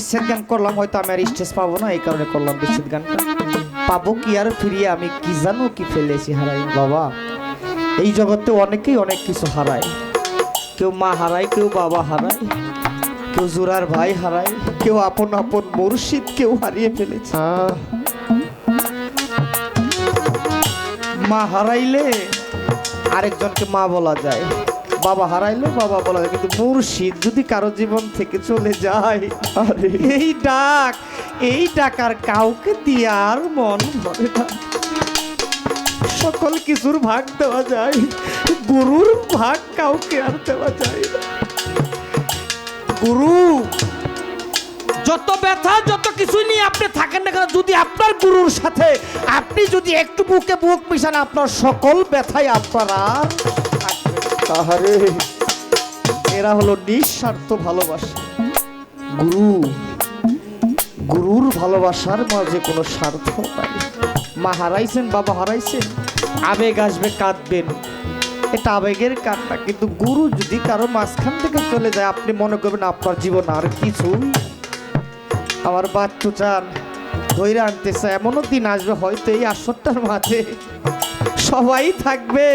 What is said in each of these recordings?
বিচ্ছেদ গান করলাম, হয়তো আমি আর স্টেজ পাবো না, এই কারণে করলাম বিচ্ছেদ গানটা। পাবো কি আর ফিরিয়ে, আমি কি জানো কি ফেলেছি হারাই, বাবা? এই জগতে অনেকেই অনেক কিছু হারায়। কেউ মা হারায়, কেউ বাবা হারায়, কেউ জোরার ভাই হারায়, কেউ আপন আপন মুর্শিদ, কেউ হারিয়ে ফেলেছে। মা হারাইলে আরেকজনকে মা বলা যায়। বাবা হারাইলে বাবা বলা যায় কিন্তু মুর্শিদ যদি কারও জীবন থেকে চলে যায় এই ডাক এই ডাক আর কাউকে দিয়ে আর মন ভরে না। সকল কিছুর ভাগ দেওয়া যায় গুরুর ভাগ কাউকে আর দেওয়া যায় না। গুরু যত ব্যথা যত কিছু নিয়ে আপনি থাকেন না কেন যদি আপনার গুরুর সাথে আপনি যদি একটু বুকে বুক মিশান আপনার সকল ব্যথাই আপনার আর তাহারে এরা হলো নিঃস্বার্থ ভালোবাসা। গুরু, গুরুর ভালোবাসার মাঝে কোনো স্বার্থ নাই। মা হারাইছেন, বাবা হারাইছেন, আবেগ আসবে, কাঁদবেন। এটা আবেগের কান্না, কিন্তু গুরু যদি কারও মাঝখান থেকে চলে যায়, আপনি মনে করবেন আপনার জীবন আর কিছু আমার বাচ্চু চান ধৈর্য আনতেছে, এমনও দিন আসবে, হয়তো এই আসরটার মাঝে সবাই থাকবে।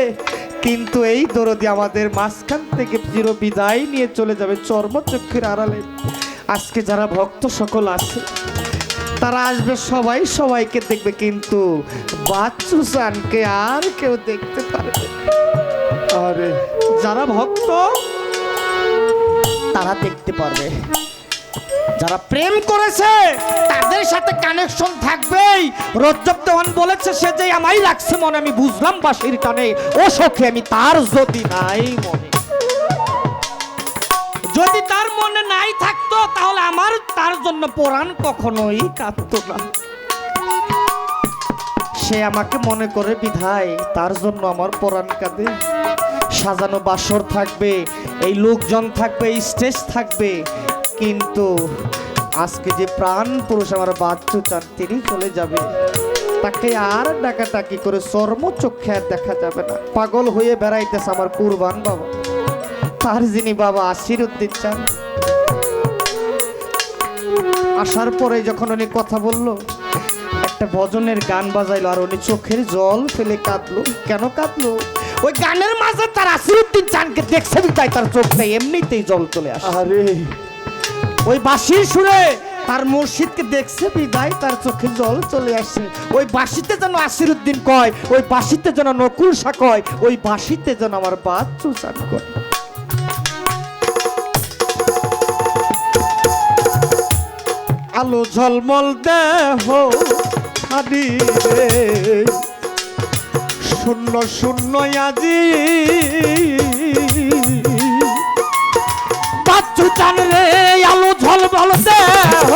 কিন্তু এই দরদি আমাদের মাঝখান থেকে চির বিদায় নিয়ে চলে যাবে চর্মচক্ষের আড়ালে আজকে যারা ভক্ত সকল আছে, তারা আসবে সবাই, সবাইকে দেখবে কিন্তু বাচ্চু চানকে আর কেউ দেখতে পারবে। আরে, যারা ভক্ত, তারা দেখতে পারবে যারা প্রেম করেছে, তাদের সাথে কানেকশন থাকবেই। রজ্জব দেওয়ান বলেছে, সে যে আমায় লাগছে মনে, আমি বুঝলাম বাসির টানে। ও সখে, আমি তার যদি নাই মনে। যদি তার মনে নাই থাকতো, তাহলে আমার তার জন্য পরাণ কখনোই কাঁদতো না। সে আমাকে মনে করে, বিধায়, তার জন্য আমার পরাণ কাঁদে। সাজানো বাসর থাকবে, এই লোকজন থাকবে স্টেজ থাকবে কিন্তু আজকে যে প্রাণ পুরুষ আমার বাচ্চু চান, তিনি চলে যাবে। তাকে আর ডাকাটাকি করে চর্মচক্ষে আর দেখা যাবে না। পাগল হয়ে বেড়াইতেছে আমার কুরবান বাবা। তার যিনি বাবা আশির উদ্দিন চান। আসার পরে যখন উনি কথা বলল, একটা ভজনের গান বাজাইলো আর উনি চোখের জল ফেলে কাঁদলো। কেন কাঁদলো? ওই গানের মাঝে তার আসিরুদ্দিন চানকে দেখছে তাই তার চোখটা এমনিতেই জল চলে আসে। আরে। ওই বাঁশির সুরে তার মুর্শিদকে দেখছে বিদায়, তার চোখে জল চলে আসে। ওই বাঁশিতে যেন আসিরুদ্দিন কয়, ওই বাঁশিতে যেন নকুল সা কয়, ওই বাঁশিতে যেন আমার বাচ্চু চান কয়। আলো ঝলমল দেহ হাদি রে। শূন্য শূন্য আজি বাচ্চু চান রে, আলো ঝলমল দেহ।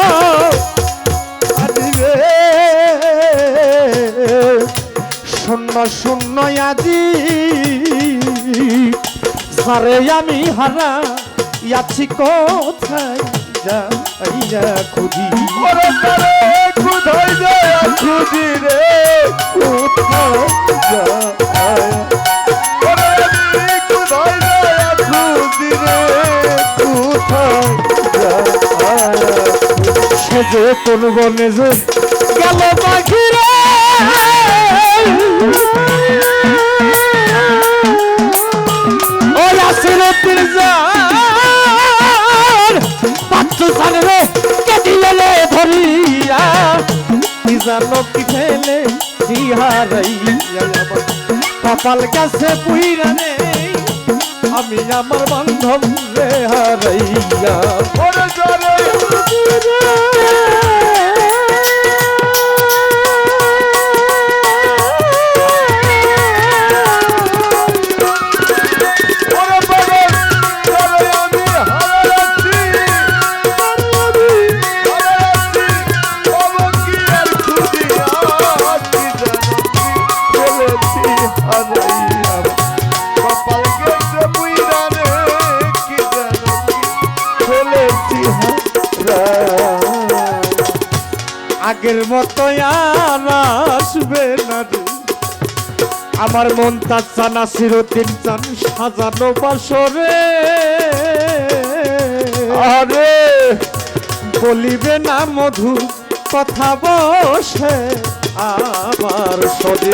শূন্য শূন্য আজি। সারে আমি হারা ইয়াছি কোথায় খুঁজি? ওরে তারে কোথায় যায় খুঁজি রে? কোথায় যায় সে যে কোন বনে যে গেল পাখি রে ওই আসির তিরজান পাঁচশো সাল কেটিলে ধরিয়া। জানো কি খেলে জিহারাইয়া কপাল কাছে পুইরা আমি আমার বান্ধব রে হারাইয়া। মতো আর আসবে না রে। আমার মন তার চানা চিরদিন চান সাজানো বাসরে। আরে। বলিবে না মধু কথা বসে আমার সদে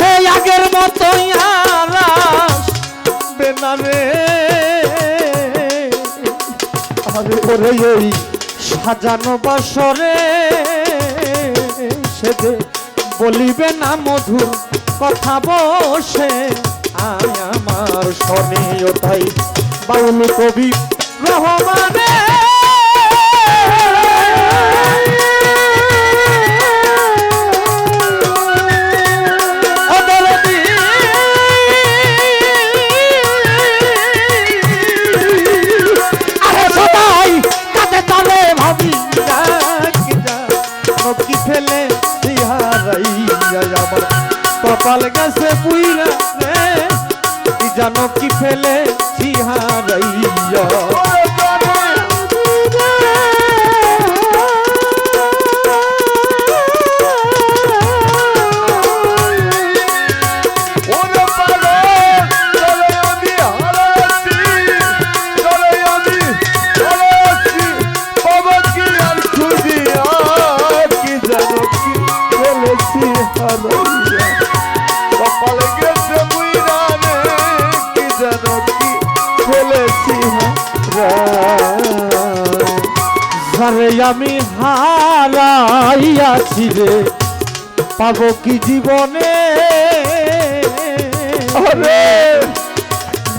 ওরে ও সে আগের মতোই না রে আরে ওরে ওই সাজানো বাসরে সেদে বলিবে না মধুর কথা বসে। আমার শনিও তাই বাউল কবি রহমানে। কপাল গেছে পুইরা রে। জানো কি ফেলে পাবো কি জীবনে? আরে!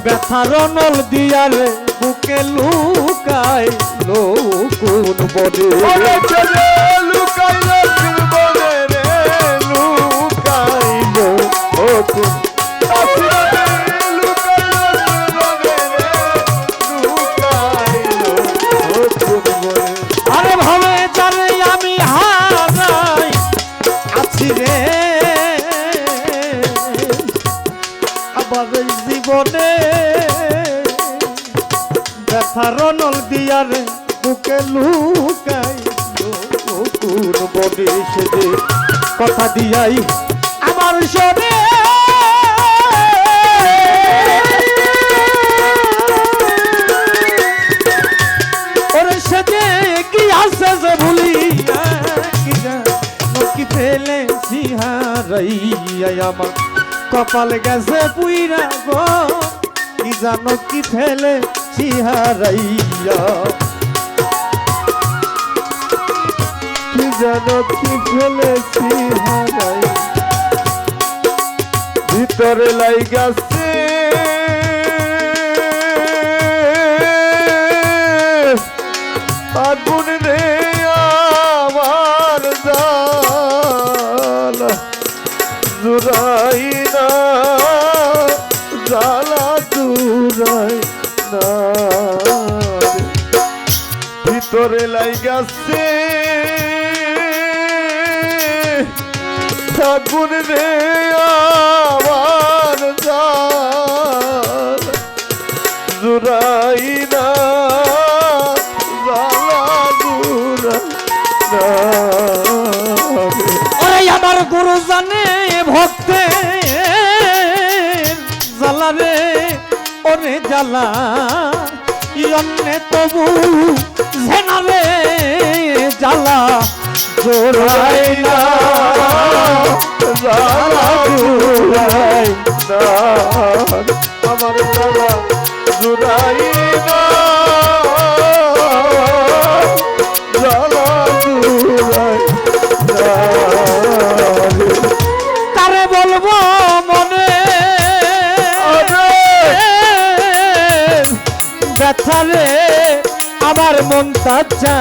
ব্যথার নল দিয়ারে বুকে লুকাই লুকুন বনে। লুকাই লুকাই লুকাইলো কথা দিয়াই আমার শোনে। ওরে কি আছে যে ভুলি কি ফেলে সিহারাইয়া আমার কপাল গেছে পুইরা গো, কি জানো কি ফেলে সিহারাইয়া। কি কি ফেলেছি হারাই। ভিতরে লাইগাছে আগুন রে আমার জাল। জুরাই না জালা জুরাই না। ভিতরে লাইগাছে আগুন রে আমার জুরাই আমার গুরু জানে ভক্তে জ্বালা রে, ওরে জ্বালা। অন্যে তবু ঝেনা রে, জ্বালা। জোড়াই না। জালা না। আমার না। তারে মনে? ব্যথা রে আমার মনটা চান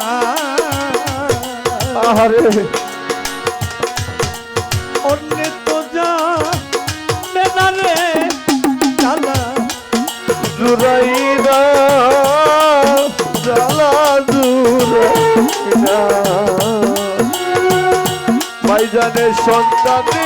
আরে অন্য তো যা বেদারে জালা জুরাইনা জালা জুরাইনা ভাইজানের সন্তানে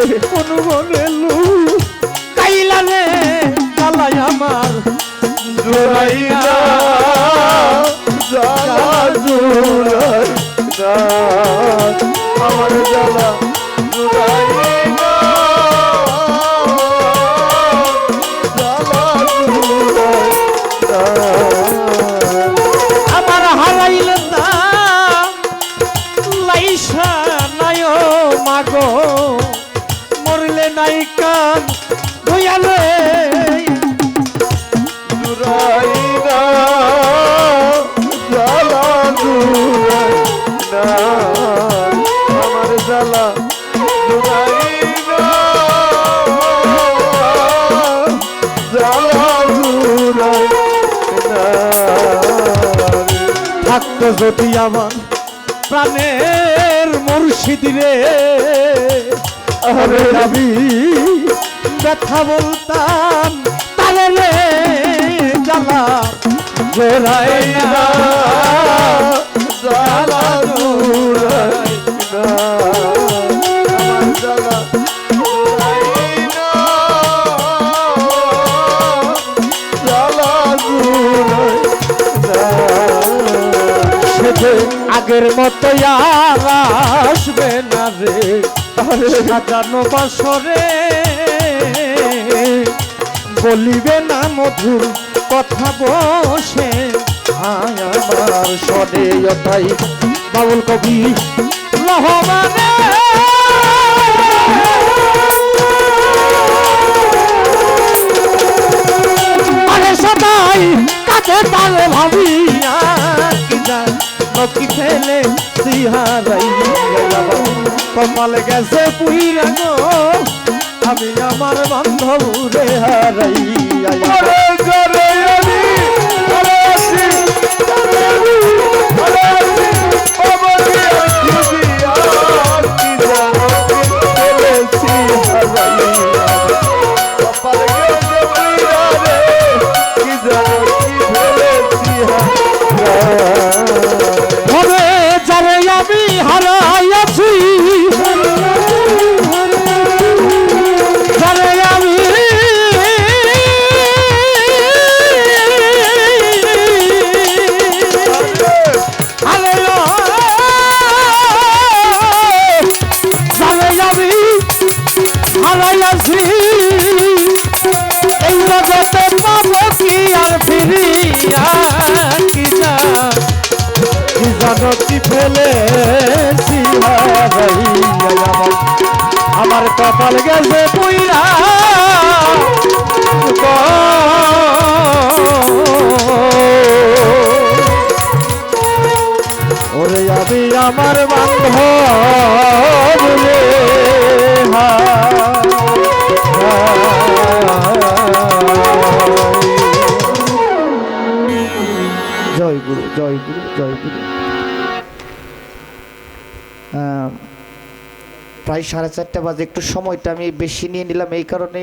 রে আরে কোন বলেলু কাইলা রে জালাই আমার জালা আমার যদি আমার প্রাণের মুর্শিদ রে আরে আমি ব্যথা বলতাম তারে রে জ্বালা জোরাই না। আগের মতো আর আসবে না রে? সাজানো বছরে বলিবে না মধুর কথা বসে। আমার সদে তাই বাউল কবি রহমানে সদাই কাকে তারে ভাবিয়া কি নকি ফেলে সিহারাই কপাল গেছে পুইরা গো আমি আমার বান্ধব রে হারাই সাড়ে চারটা বাজে একটু সময়টা আমি বেশি নিয়ে নিলাম এই কারণে